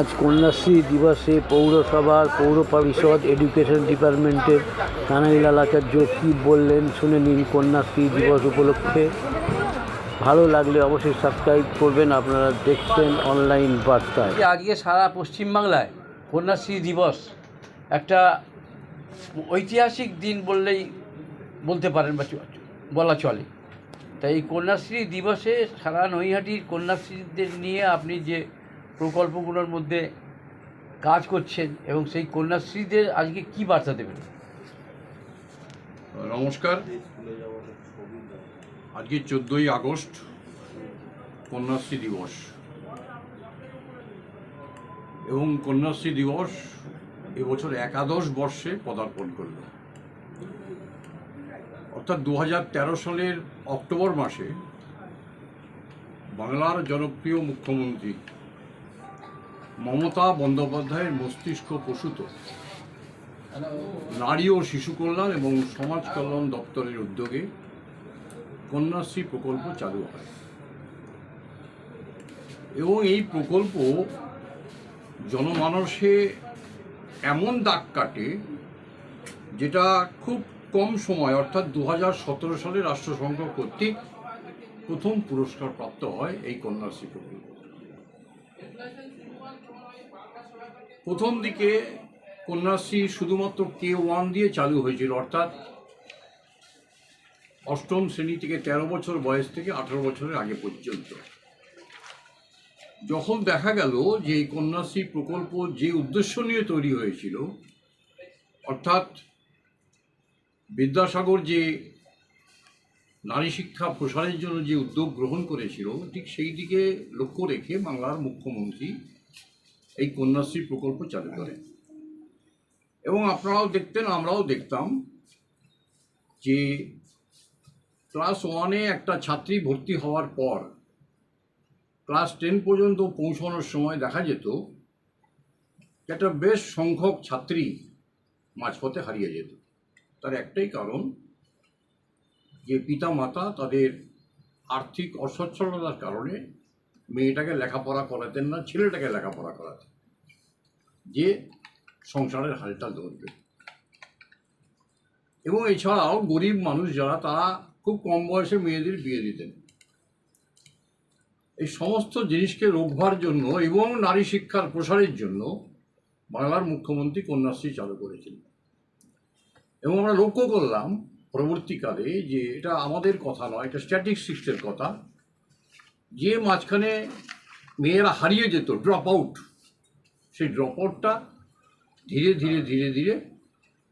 আজ কন্যাশ্রী দিবসে পৌরসভার পৌর পরিষদ এডুকেশন ডিপার্টমেন্টের কানাইল আচার্য কী বললেন, শুনে নিন কন্যাশ্রী দিবস উপলক্ষে। ভালো লাগলে অবশ্যই সাবস্ক্রাইব করবেন, আপনারা দেখছেন অনলাইন বার্তায়। আজকে সারা পশ্চিমবাংলায় কন্যাশ্রী দিবস একটা ঐতিহাসিক দিন বললেই বলতে পারেন বা বলা চলে। তাই এই কন্যাশ্রী দিবসে সারা নৈহাটির কন্যাশ্রীদের নিয়ে আপনি যে প্রকল্পগুলোর মধ্যে কাজ করছেন এবং সেই কন্যাশ্রীদের আজকে কি বার্তা দেবেন? নমস্কার। আজকে চোদ্দোই আগস্ট কন্যাশ্রী দিবস। এবং কন্যাশ্রী দিবস এবছর একাদশ বর্ষে পদার্পণ করল। অর্থাৎ দু হাজার তেরো সালের অক্টোবর মাসে বাংলার জনপ্রিয় মুখ্যমন্ত্রী মমতা বন্দ্যোপাধ্যায়ের মস্তিষ্ক প্রসূত। নারী ও শিশু কল্যাণ এবং সমাজ কল্যাণ দপ্তরের উদ্যোগে কন্যাশ্রী প্রকল্প চালু হয়। এবং এই প্রকল্প জনমানসে এমন দাগ কাটে যেটা খুব কম সময়, অর্থাৎ দু হাজার সতেরো সালে রাষ্ট্রসংঘ কর্তৃক প্রথম পুরস্কার প্রাপ্ত হয় এই কন্যাশ্রী প্রকল্প। প্রথম দিকে কন্যাশ্রী শুধুমাত্র কে ওয়ান দিয়ে চালু হয়েছিল, অর্থাৎ অষ্টম শ্রেণি থেকে তেরো বছর বয়স থেকে আঠারো বছরের আগে পর্যন্ত। যখন দেখা গেল যে এই কন্যাশ্রী প্রকল্প যে উদ্দেশ্য নিয়ে তৈরি হয়েছিল, অর্থাৎ বিদ্যাসাগর যে নারী শিক্ষা প্রসারের জন্য যে উদ্যোগ গ্রহণ করেছিল, ঠিক সেই দিকে লক্ষ্য রেখে বাংলার মুখ্যমন্ত্রী এই কন্যাশ্রী প্রকল্প চালু করেন এবং আপনারাও দেখতেন, আমরাও দেখতাম যে ক্লাস ওয়ানে একটা ছাত্রী ভর্তি হওয়ার পর ক্লাস টেন পর্যন্ত পৌঁছানোর সময় দেখা যেত একটা বেশ সংখ্যক ছাত্রী মাঝপথে হারিয়ে যেত। তার একটাই কারণ যে পিতা মাতা তাদের আর্থিক অসচ্ছলতার কারণে মেয়েটাকে লেখাপড়া করাতেন না, ছেলেটাকে লেখাপড়া করাতেন। যে সংসারের হালটা ধরবে। এবং এছাড়াও গরিব মানুষ যারা, তারা খুব কম বয়সে মেয়েদের বিয়ে দিতেন। এই সমস্ত জিনিসকে রোখবার জন্য এবং নারী শিক্ষার প্রসারের জন্য বাংলার মুখ্যমন্ত্রী কন্যাশ্রী চালু করেছিলেন এবং আমরা লক্ষ্য করলাম পরবর্তীকালে যে এটা আমাদের কথা নয়, এটা স্ট্যাটিস্টিক্সের কথা। যে মাঝখানে মেয়েরা হারিয়ে যেত ড্রপ আউট সেই ড্রপ আউটটা ধীরে ধীরে ধীরে ধীরে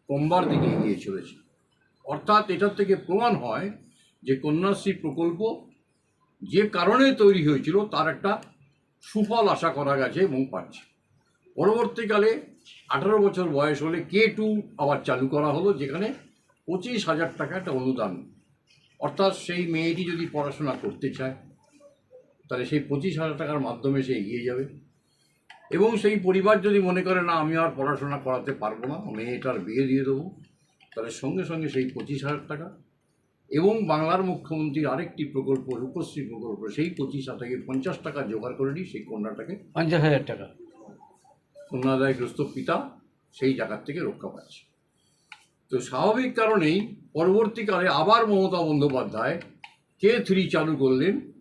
কমবার দিকে এগিয়ে চলেছে। অর্থাৎ এটার থেকে প্রমাণ হয় যে কন্যাশ্রী প্রকল্প যে কারণে তৈরি হয়েছিল, তার একটা সুফল আশা করা গেছে এবং পাচ্ছে। পরবর্তীকালে আঠারো বছর বয়স হলে কে টু আবার চালু করা হলো, যেখানে পঁচিশ হাজার টাকা একটা অনুদান। অর্থাৎ সেই মেয়েটি যদি পড়াশোনা করতে চায় তাহলে সেই পঁচিশ হাজার টাকার মাধ্যমে সে এগিয়ে যাবে। এবং সেই পরিবার যদি মনে করে না আমি আর পড়াশোনা করাতে পারব না মেয়েটার বিয়ে দিয়ে দেবো তাহলে সঙ্গে সঙ্গে সেই পঁচিশ হাজার টাকা এবং বাংলার মুখ্যমন্ত্রীর আরেকটি প্রকল্প রূপশ্রী প্রকল্প সেই পঁচিশ হাজার থেকে পঞ্চাশ টাকা জোগাড় করে নিই সেই কন্যাটাকে। পঞ্চাশ হাজার টাকা। কন্যাদায়গ্রস্ত পিতা সেই জায়গার থেকে রক্ষা পাচ্ছে। তো স্বাভাবিক কারণেই পরবর্তীকালে আবার মমতা বন্দ্যোপাধ্যায় কে থ্রি চালু করলেন?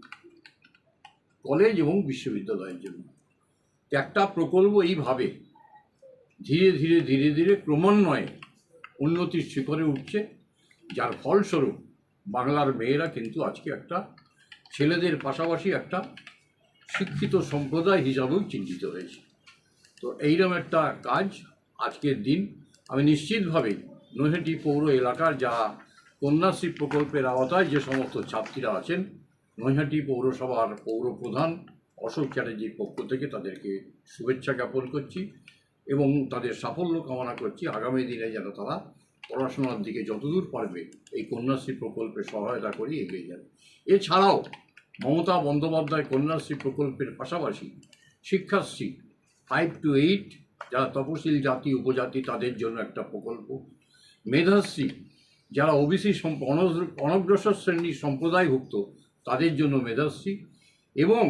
কলেজ এবং বিশ্ববিদ্যালয়ের জন্য। একটা প্রকল্প এইভাবে ধীরে ধীরে ধীরে ধীরে ক্রমান্বয়ে উন্নতির শিখরে উঠছে, যার ফলস্বরূপ বাংলার মেয়েরা কিন্তু আজকে একটা ছেলেদের পাশাপাশি একটা শিক্ষিত সম্প্রদায় হিসাবেও চিহ্নিত হয়েছে। তো এইরকম একটা কাজ আজকের দিন। আমি নিশ্চিতভাবেই নৈহাটি পৌর এলাকার যা কন্যাশ্রী প্রকল্পের আওতায় যে সমস্ত ছাত্রীরা আছেন নৈহাটি পৌরসভার পৌর প্রধান অশোক চ্যাটার্জির পক্ষ থেকে তাদেরকে শুভেচ্ছা জ্ঞাপন করছি এবং তাদের সাফল্য কামনা করছি। আগামী দিনে যেন তারা পড়াশোনার দিকে যতদূর পারবে এই কন্যাশ্রী প্রকল্পে সহায়তা করে এগিয়ে যাবে এছাড়াও মমতা বন্দ্যোপাধ্যায় কন্যাশ্রী প্রকল্পের পাশাপাশি শিক্ষাশ্রী ফাইভ টু এইট, যারা তপশিল জাতি, উপজাতি, তাদের জন্য একটা প্রকল্প। মেধাশ্রী, যারা ওবিসি অনগ্রসর শ্রেণির সম্প্রদায়ভুক্ত তাদের জন্য মেধাশ্রী এবং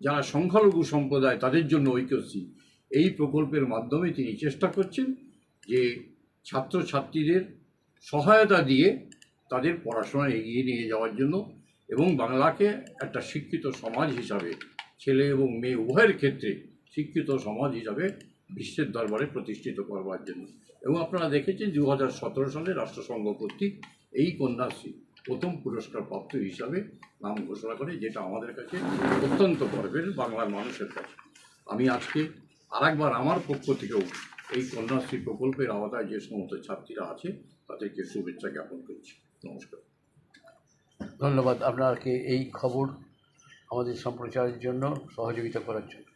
যারা সংখ্যালঘু সম্প্রদায়, তাদের জন্য ঐক্যশ্রী। এই প্রকল্পের মাধ্যমে তিনি চেষ্টা করছেন যে ছাত্রছাত্রীদের সহায়তা দিয়ে তাদের পড়াশোনা এগিয়ে নিয়ে যাওয়ার জন্য এবং বাংলাকে একটা শিক্ষিত সমাজ হিসাবে, ছেলে এবং মেয়ে উভয়ের ক্ষেত্রে শিক্ষিত সমাজ হিসাবে বিশ্বের দরবারে প্রতিষ্ঠিত করবার জন্য। এবং আপনারা দেখেছেন দু হাজার সতেরো সালে রাষ্ট্রসংঘ কর্তৃক এই কন্যাশ্রী প্রথম পুরস্কার প্রাপ্ত হিসাবে নাম ঘোষণা করে, যেটা আমাদের কাছে অত্যন্ত গর্বের বাংলার মানুষের কাছে। আমি আজকে আরেকবার আমার পক্ষ থেকেও এই কন্যাশ্রী প্রকল্পের আওতায় যে সমস্ত ছাত্রীরা আছে, তাদেরকে শুভেচ্ছা জ্ঞাপন করছি। নমস্কার। ধন্যবাদ আপনাকে এই খবর আমাদের সম্প্রচারের জন্য সহযোগিতা করার জন্য।